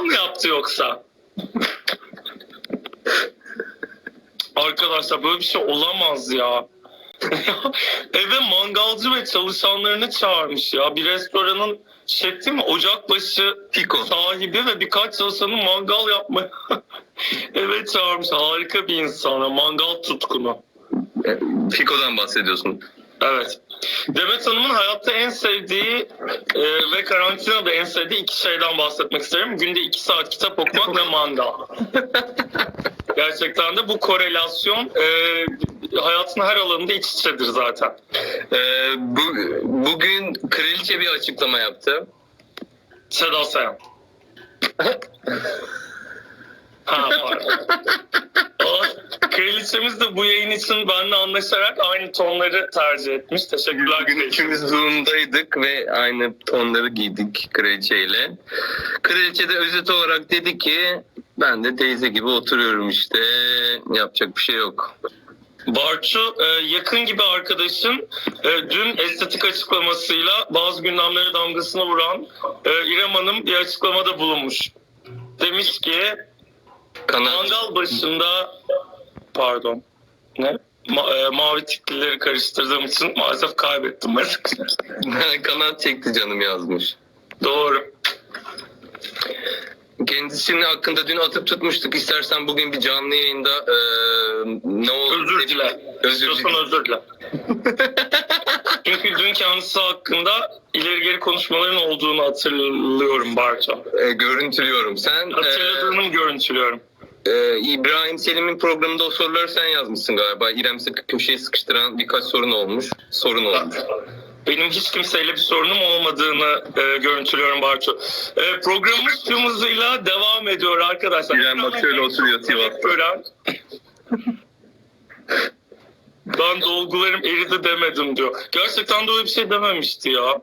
mangal mı yaptı yoksa? Arkadaşlar böyle bir şey olamaz ya. Eve mangalcı ve çalışanlarını çağırmış ya. Bir restoranın şefi mi? Ocakbaşı Fiko. sahibi ve birkaç çalışanı mangal yapmaya eve çağırmış. Harika bir insana. Mangal tutkunu. E, Fiko'dan bahsediyorsun. Evet. Demet Hanım'ın hayatta en sevdiği e, ve karantinada en sevdiği iki şeyden bahsetmek isterim. Günde iki saat kitap okumak ve mangal. Gerçekten de bu korelasyon e, hayatın her alanında iç içedir zaten. Ee, bu, bugün kraliçe bir açıklama yaptı. Seda Sayan. ha, pardon. Kraliçemiz de bu yayın için benimle anlaşarak aynı tonları tercih etmiş. Teşekkürler. Bugün ikimiz Zoom'daydık ve aynı tonları giydik kraliçeyle. Kraliçe de özet olarak dedi ki ben de teyze gibi oturuyorum işte yapacak bir şey yok. Barço e, yakın gibi arkadaşın e, dün estetik açıklamasıyla bazı gündemlere damgasını vuran e, İrem Hanım bir açıklamada bulunmuş. Demiş ki mangal başında pardon ne? Ma- e, mavi tiklileri karıştırdığım için maalesef kaybettim kanat çekti canım yazmış. Doğru. Kendisinin hakkında dün atıp tutmuştuk. İstersen bugün bir canlı yayında e, ne oldu? Özür dile. Özür İstiyorsan dile. özür dile. Çünkü dün kendisi hakkında ileri geri konuşmaların olduğunu hatırlıyorum Barço. E, görüntülüyorum. Sen e, Hatırladığını görüntülüyorum. e, İbrahim Selim'in programında o soruları sen yazmışsın galiba. İrem Sıkı köşeye sıkıştıran birkaç sorun olmuş. Sorun olmuş. Benim hiç kimseyle bir sorunum olmadığını e, görüntülüyorum Barço. E, programımız tüm hızıyla devam ediyor arkadaşlar. İrem bak şöyle oturuyor Sivas'ta. Ben dolgularım eridi demedim diyor. Gerçekten de öyle bir şey dememişti ya.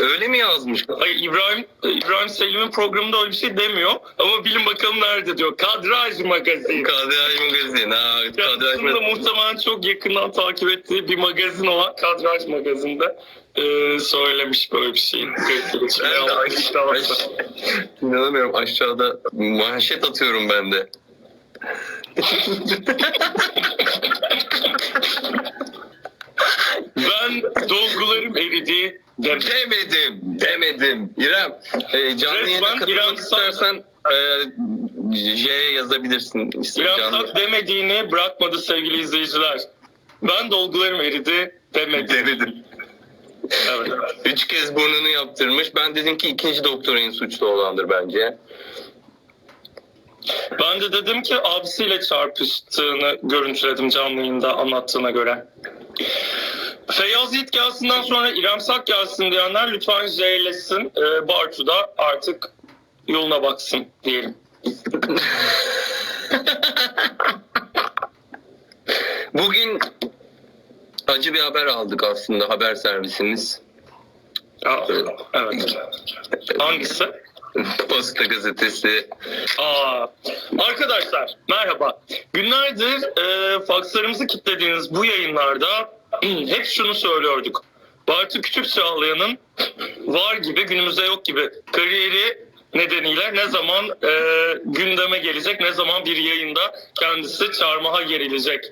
Öyle mi yazmış? Hayır İbrahim İbrahim Selim'in programında öyle bir şey demiyor. Ama bilin bakalım nerede diyor. Kadraj magazin. Kadraj magazin. Ha, kadraj magazin. muhtemelen çok yakından takip ettiği bir magazin olan Kadraj magazinde e, söylemiş böyle bir şey. Ben de aşağı, inanamıyorum aşağıda manşet atıyorum ben de. ben dolgularım demiş. Demedim, demedim. İrem, e, canlı Resmen yayına katılmak İrem istersen e, J'ye yazabilirsin. İrem Canlı- Sak demediğini bırakmadı sevgili izleyiciler. Ben dolgularım eridi demedim. Demedim. Evet. Üç kez burnunu yaptırmış. Ben dedim ki ikinci doktor en suçlu olandır bence. Ben de dedim ki abisiyle çarpıştığını görüntüledim canlı yayında anlattığına göre. Feyyaz Yiğit gelsinden sonra İrem Sak gelsin diyenler lütfen J'lesin. Ee, Bartu da artık yoluna baksın diyelim. Bugün acı bir haber aldık aslında haber servisimiz. Aa, evet. Hangisi? Posta gazetesi. Aa, arkadaşlar merhaba. Günlerdir e, fakslarımızı kilitlediğiniz bu yayınlarda hep şunu söylüyorduk. Bartu Küçük Çağlayan'ın var gibi günümüzde yok gibi kariyeri nedeniyle ne zaman e, gündeme gelecek, ne zaman bir yayında kendisi çarmıha gerilecek.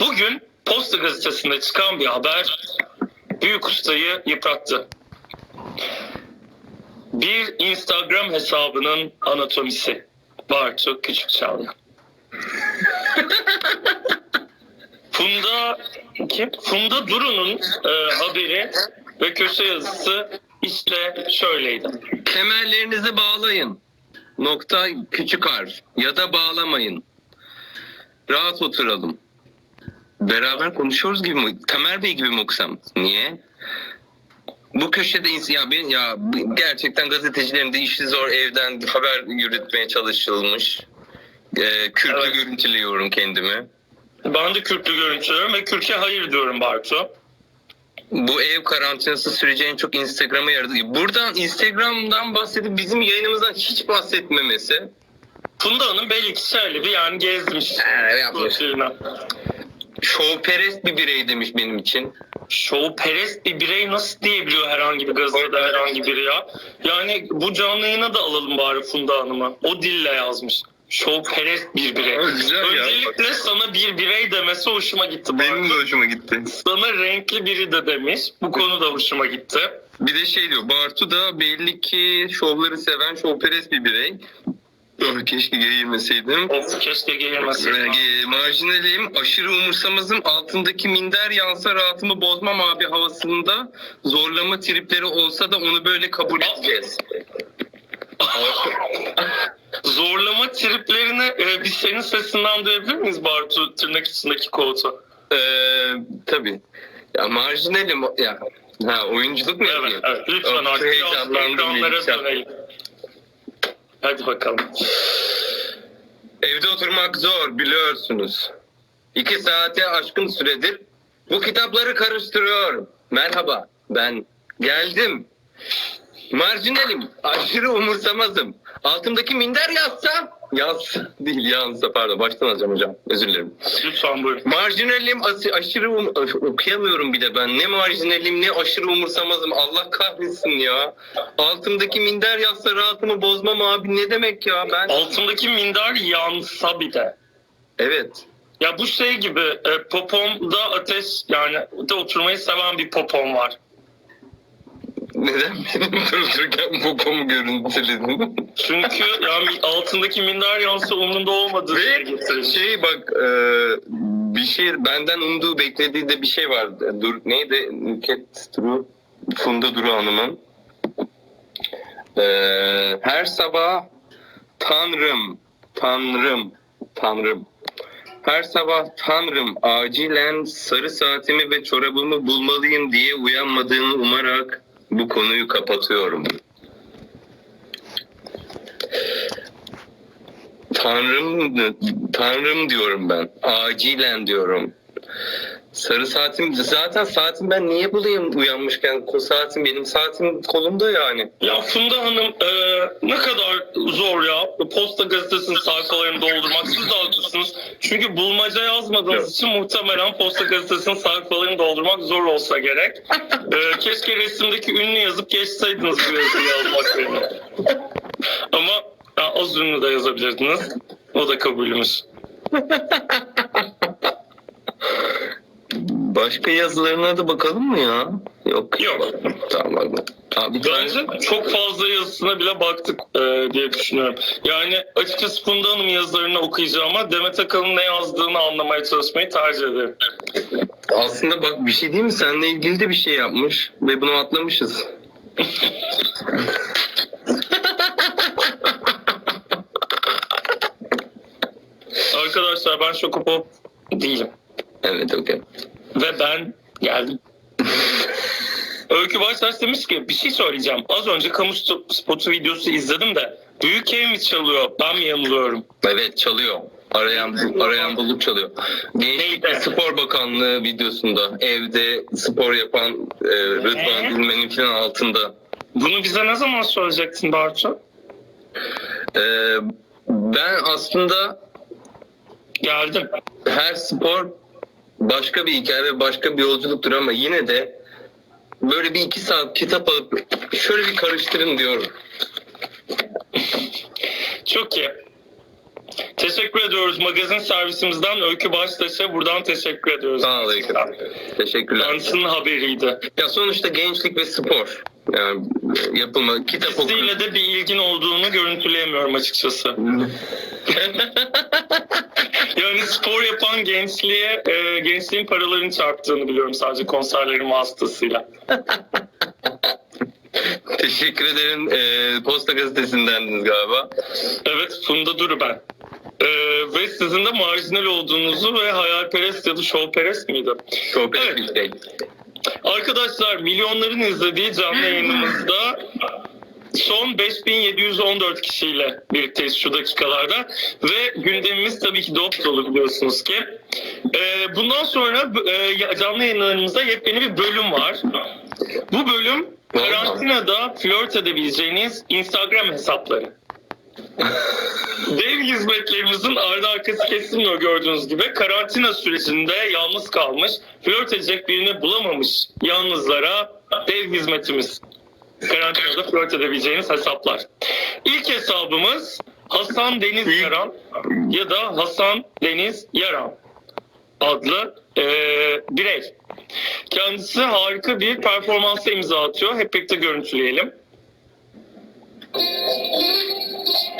Bugün Posta Gazetesi'nde çıkan bir haber büyük ustayı yıprattı. Bir Instagram hesabının anatomisi. Bartu Küçük Çağlayan. Funda kim? Funda Duru'nun e, haberi ve köşe yazısı işte şöyleydi. Kemerlerinizi bağlayın. Nokta küçük harf. Ya da bağlamayın. Rahat oturalım. Beraber konuşuyoruz gibi mi? Kamer Bey gibi mi okusam? Niye? Bu köşede ins- ya ben ya gerçekten gazetecilerin de işi zor evden haber yürütmeye çalışılmış. Ee, kürklü Evet. görüntülüyorum kendimi. Ben de kürklü görüntülüyorum ve kürke hayır diyorum Bartu. Bu ev karantinası süreci en çok Instagram'a yaradı. Buradan Instagram'dan bahsedip bizim yayınımızdan hiç bahsetmemesi. Funda Hanım belli ki şöyle bir yani gezmiş. Ee, yapmış. Şovperest bir birey demiş benim için. şovperest bir birey nasıl diyebiliyor herhangi bir gazetede herhangi biri ya? Yani bu canlı yayına da alalım bari Funda Hanım'ı. O dille yazmış. Şovperest bir birey. Aa, güzel ya. Öncelikle sana bir birey demesi hoşuma gitti. Benim de hoşuma gitti. Sana renkli biri de demiş. Bu konu da hoşuma gitti. Bir de şey diyor. Bartu da belli ki şovları seven şovperest bir birey. Oh, keşke geğirmeseydim. Of keşke gelmesin. Ee, marjinalim, aşırı umursamazım, altındaki minder yansa rahatımı bozmam abi havasında. Zorlama tripleri olsa da onu böyle kabul edeceğiz. Zorlama triplerini e, biz senin sesinden duyabilir miyiz Bartu tırnak içindeki koğutu? Ee, tabii. Ya marjinalim, ya ha, oyunculuk mu Evet, yapayım? evet. Lütfen Of, artık ekranlara dönelim. Hadi bakalım. Evde oturmak zor biliyorsunuz. İki saate aşkın süredir bu kitapları karıştırıyorum. Merhaba ben geldim. Marjinalim, aşırı umursamazım. Altımdaki minder yazsa, yaz değil yansa pardon baştan alacağım hocam özür dilerim. Lütfen buyurun. Marjinalim as- aşırı um- okuyamıyorum bir de ben. Ne marjinalim ne aşırı umursamazım. Allah kahretsin ya. Altımdaki minder yazsa rahatımı bozmam abi ne demek ya ben. Altındaki minder yansa bir de. Evet. Ya bu şey gibi e, popomda ateş yani de oturmayı seven bir popom var. Neden benim durup dururken popomu görüntüledin? Çünkü yani altındaki minder yansa umurunda olmadığı Ve şey bak e, bir şey benden umduğu beklediği de bir şey var. Dur neydi? Nüket Duru Funda Duru Hanım'ın. E, her sabah Tanrım, Tanrım, Tanrım. Her sabah Tanrım acilen sarı saatimi ve çorabımı bulmalıyım diye uyanmadığını umarak bu konuyu kapatıyorum. Tanrım, Tanrım diyorum ben. Acilen diyorum. Sarı saatim, zaten saatim ben niye bulayım uyanmışken? Saatim benim saatim kolumda yani. Ya Funda Hanım e, ne kadar zor ya posta gazetesinin sayfalarını doldurmak. Siz de haklısınız. Çünkü bulmaca yazmadığınız Evet. için muhtemelen posta gazetesinin sayfalarını doldurmak zor olsa gerek. E, keşke resimdeki ünlü yazıp geçseydiniz bu yazıyı yazmak yerine. Ama ya, az ünlü de yazabilirdiniz. O da kabulümüz. Başka yazılarına da bakalım mı ya? Yok. Yok. Tamam bak. Abi Bence çok fazla yazısına bile baktık e, diye düşünüyorum. Yani açıkçası Funda Hanım yazılarını okuyacağım ama Demet Akalın ne yazdığını anlamaya çalışmayı tercih ederim. aslında bak bir şey değil mi? Seninle ilgili de bir şey yapmış ve bunu atlamışız. Arkadaşlar ben Şokopop değilim. Evet okey. Ve ben geldim. Öykü Baştaş demiş ki bir şey söyleyeceğim. Az önce kamu spotu videosu izledim de büyük ev mi çalıyor ben mi yanılıyorum? Evet çalıyor. Arayan arayan bulup çalıyor. Gençlik ve? Spor Bakanlığı videosunda evde spor yapan e, Rıdvan Ne? Dilmen'in falan altında. Bunu bize ne zaman söyleyecektin Bartu? E, ben aslında Geldim. her spor başka bir hikaye ve başka bir yolculuktur ama yine de böyle bir iki saat kitap alıp şöyle bir karıştırın diyorum. Çok iyi. Teşekkür ediyoruz. Magazin servisimizden Öykü Baştaş'a buradan teşekkür ediyoruz. Sağ ol Ekrem. Teşekkürler. Kendisinin haberiydi. Ya sonuçta gençlik ve spor. Yani yapılma kitap oku. İkisiyle de bir ilgin olduğunu görüntüleyemiyorum açıkçası. Yani spor yapan gençliğe, e, gençliğin paralarını çarptığını biliyorum sadece konserlerin vasıtasıyla. Teşekkür ederim. Ee, Posta gazetesindendiniz galiba. Evet Funda Duru ben. E, ve sizin de marjinal olduğunuzu ve hayalperest ya da şovperest miydi? Sohbet Evet. bir şey. Arkadaşlar milyonların izlediği canlı yayınımızda son 5714 kişiyle birlikteyiz şu dakikalarda ve gündemimiz tabii ki dop dolu biliyorsunuz ki. Ee, bundan sonra e, canlı yayınlarımızda yepyeni bir bölüm var. Bu bölüm karantinada flört edebileceğiniz Instagram hesapları. Dev hizmetlerimizin ardı arkası kesilmiyor gördüğünüz gibi. Karantina sürecinde yalnız kalmış, flört edecek birini bulamamış yalnızlara dev hizmetimiz. Karantinada flört edebileceğiniz hesaplar. İlk hesabımız Hasan Deniz Yaran ya da Hasan Deniz Yaran adlı eee, birey. Kendisi harika bir performansa imza atıyor. Hep birlikte görüntüleyelim.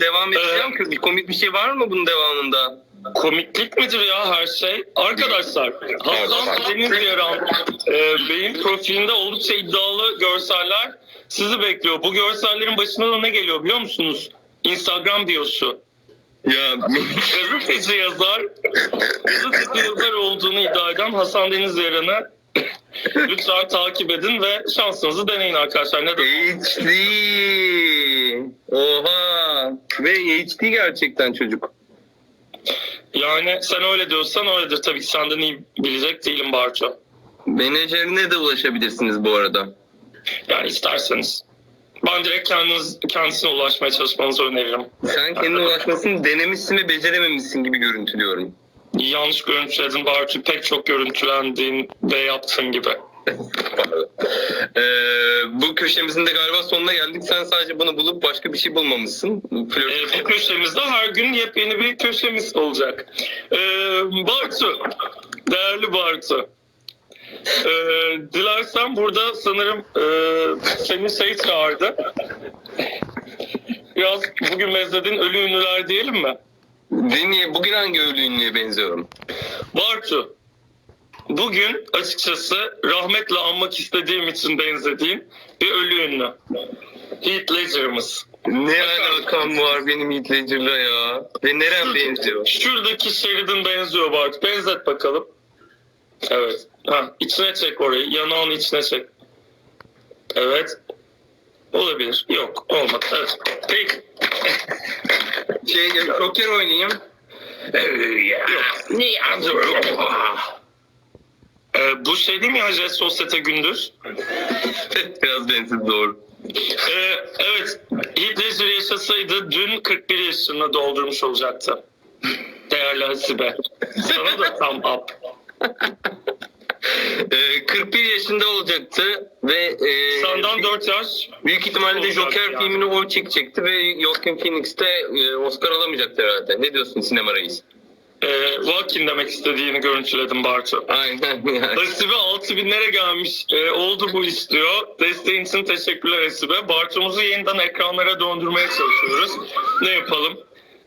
Devam edeceğim kız. Bir komik bir şey var mı bunun devamında? Komiklik midir ya her şey? Arkadaşlar Hasan Deniz Yaran e, Bey'in profilinde oldukça iddialı görseller sizi bekliyor. Bu görsellerin başına da ne geliyor biliyor musunuz? Instagram biosu. Ya Gazeteci yazar, gazeteci yazar olduğunu iddia eden Hasan Deniz Yaran'ı lütfen takip edin ve şansınızı deneyin arkadaşlar. Ne de HD. Oha. Ve HD gerçekten çocuk. Yani sen öyle diyorsan öyledir. Tabii ki senden iyi bilecek değilim Bartu. Menajerine de ulaşabilirsiniz bu arada. Yani isterseniz. Ben direkt kendiniz, kendisine ulaşmaya çalışmanızı öneririm. Sen kendine ulaşmasını denemişsin ve becerememişsin gibi görüntülüyorum. Yanlış görüntüledin Bartu. Pek çok görüntülendiğin ve yaptığın gibi. Ee, bu köşemizin de galiba sonuna geldik. Sen sadece bunu bulup başka bir şey bulmamışsın. Flört. Ee, bu köşemizde her gün yepyeni bir köşemiz olacak. Ee, Bartu, değerli Bartu. Ee, dilersen burada sanırım e, seni şey çağırdı. Biraz bugün bezlediğin ölü ünlüler diyelim mi? Dinle, bugün hangi ölü ünlüye benziyorum? Bartu, bugün açıkçası rahmetle anmak istediğim için benzediğim bir ölü ünlü. Heath Ledger'ımız. Ne alakam var benim Heath Ledger'la ya? Ve nerem benziyor? Şuradaki şeridin benziyor Bartu. Benzet bakalım. Evet. Ha, içine çek orayı. Yanağın içine çek. Evet. Olabilir. Yok. Olmadı. Evet. Peki. Şey, Joker oynayayım. Yok. Niye ee, bu şey değil mi ya Jet Sosyete Gündüz? Biraz benziyor doğru. Ee, evet. Ledger yaşasaydı dün 41 yaşını doldurmuş olacaktı. Değerli Hasibe. Sana da tam up. Ee, 41 yaşında olacaktı ve e, Senden 4 yaş. büyük ihtimalle de olacak Joker yani. filmini oy çekecekti ve Joaquin Phoenix de e, Oscar alamayacaktı herhalde. Ne diyorsun sinema reis? Ee, Walking demek istediğini görüntüledim Bartu. Aynen yani. Hasibe 6000'lere gelmiş. Ee, oldu bu iş diyor. Desteğin için teşekkürler Hasibe. Bartu'muzu yeniden ekranlara döndürmeye çalışıyoruz. Ne yapalım?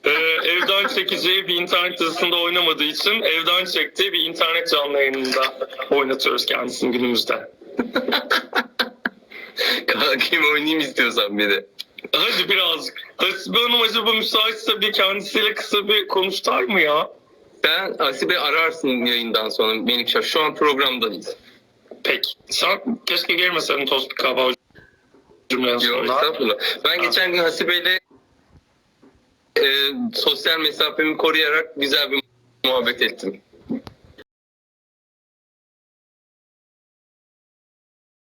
Ee, evden çekeceği bir internet dizisinde oynamadığı için evden çektiği bir internet canlı yayınında oynatıyoruz kendisini günümüzde. Kalkayım oynayayım istiyorsan bir de. Hadi birazcık. Hasibe Hanım acaba müsaitse bir kendisiyle kısa bir konuştar mı ya? Sen Asibe ararsın yayından sonra Melikşah. Şu an programdayız. Peki. Sen keşke gelmeseydin tost cümlenin Yok estağfurullah. Ben geçen gün Hasibe'yle e, sosyal mesafemi koruyarak güzel bir muhabbet ettim.